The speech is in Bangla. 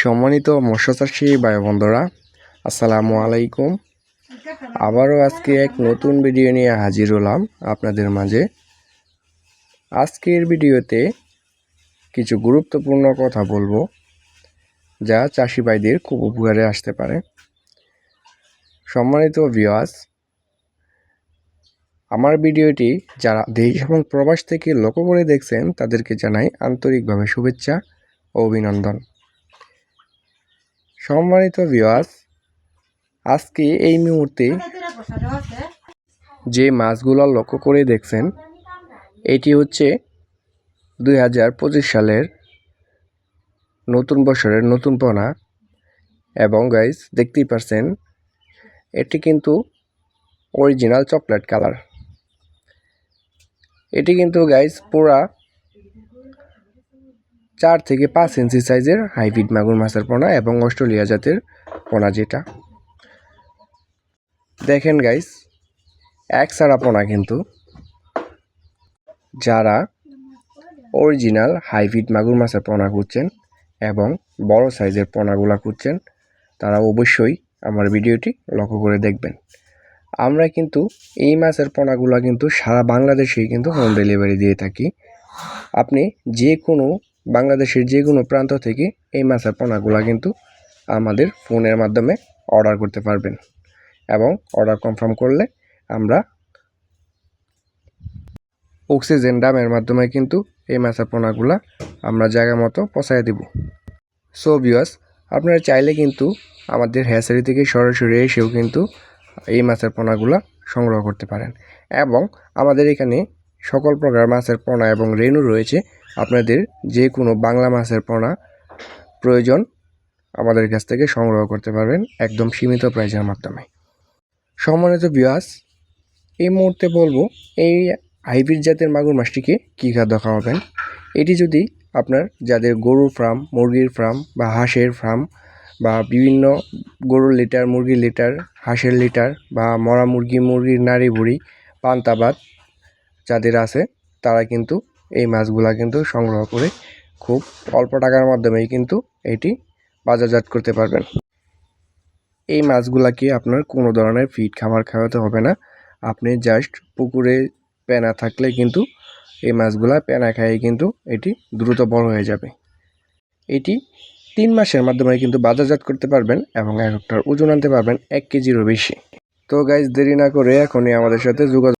সম্মানিত মৎস্যচাষী ভাই বন্ধুরা আসসালামু আলাইকুম। আবারও আজকে এক নতুন ভিডিও নিয়ে হাজির হলাম আপনাদের মাঝে। আজকের ভিডিওতে কিছু গুরুত্বপূর্ণ কথা বলব, যা চাষি ভাইদের খুব উপকারে আসতে পারে। সম্মানিত ভিওয়াস আমার ভিডিওটি যারা দেশ এবং প্রবাস থেকে লক্ষ্য করে দেখছেন, তাদেরকে জানাই আন্তরিকভাবে শুভেচ্ছা ও অভিনন্দন। সম্মানিত ভিওয়াস আজকে এই মুহূর্তে যে মাছগুলো লক্ষ্য করে দেখছেন, এটি হচ্ছে দুই হাজার পঁচিশ সালের নতুন বছরের নতুন পোনা। এবং গাইস দেখতেই পারছেন, এটি কিন্তু অরিজিনাল চকলেট কালার এটি কিন্তু গাইস পুরা চার থেকে পাঁচ ইঞ্চি সাইজের হাইব্রিড মাগুর মাছের পোনা এবং অস্ট্রেলিয়া জাতের পোনা যেটা। দেখেন গাইস এক সারা পোনা কিন্তু যারা অরিজিনাল হাইব্রিড মাগুর মাছের পোনা খুঁজছেন এবং বড় সাইজের পোনাগুলা খুঁজছেন, তারা অবশ্যই আমার ভিডিওটি লক্ষ্য করে দেখবেন। আমরা কিন্তু এই মাছের পোনাগুলা কিন্তু সারা বাংলাদেশেই কিন্তু হোম ডেলিভারি দিয়ে থাকি। আপনি যে কোনো বাংলাদেশের যে কোনো প্রান্ত থেকে এই মাছের পোনাগুলা কিন্তু আমাদের ফোনের মাধ্যমে অর্ডার করতে পারবেন। এবং অর্ডার কনফার্ম করলে আমরা অক্সিজেন ডামের মাধ্যমে কিন্তু এই মাছের পোনাগুলা আমরা জায়গা মতো পৌঁছায় দিব। সো বিয়াস আপনারা চাইলে কিন্তু আমাদের হ্যাচারি থেকে সরাসরি এসেও কিন্তু এই মাছের পোনাগুলা সংগ্রহ করতে পারেন। এবং আমাদের এখানে সকল প্রকার মাছের পোনা এবং রেনু রয়েছে। আপনাদের যে কোনো বাংলা মাছের পোনা প্রয়োজন, আমাদের কাছ থেকে সংগ্রহ করতে পারবেন একদম সীমিত প্রাইজের মাধ্যমে। সম্মানিত বিয়াস এই মুহূর্তে বলব, এই হাইব্রিড জাতের মাগুর মাছটিকে কী খাদ্য খাওয়াবেন? এটি যদি আপনার যাদের গরুর ফার্ম মুরগির ফার্ম বা হাঁসের ফার্ম বা বিভিন্ন গরুর লিটার মুরগির লিটার হাঁসের লিটার বা মরা মুরগি, মুরগির নাড়ি বুড়ি পান্তাবাদ যাদের আছে, তারা কিন্তু এই মাছগুলা কিন্তু সংগ্রহ করে খুব অল্প টাকার মাধ্যমেই কিন্তু এটি বাজারজাত করতে পারবেন। এই মাছগুলাকে আপনার কোনো ধরনের ফিড খাবার খাওয়াতে হবে না। আপনি জাস্ট পুকুরে পেনা থাকলে কিন্তু এই মাছগুলা পেনা খাইয়ে কিন্তু এটি দ্রুত বড় হয়ে যাবে। এটি তিন মাসের মাধ্যমে কিন্তু বাজারজাত করতে পারবেন এবং এক একটার ওজন আনতে পারবেন এক কেজিরও বেশি। তো গাইজ দেরি না করে এখনই আমাদের সাথে যোগাযোগ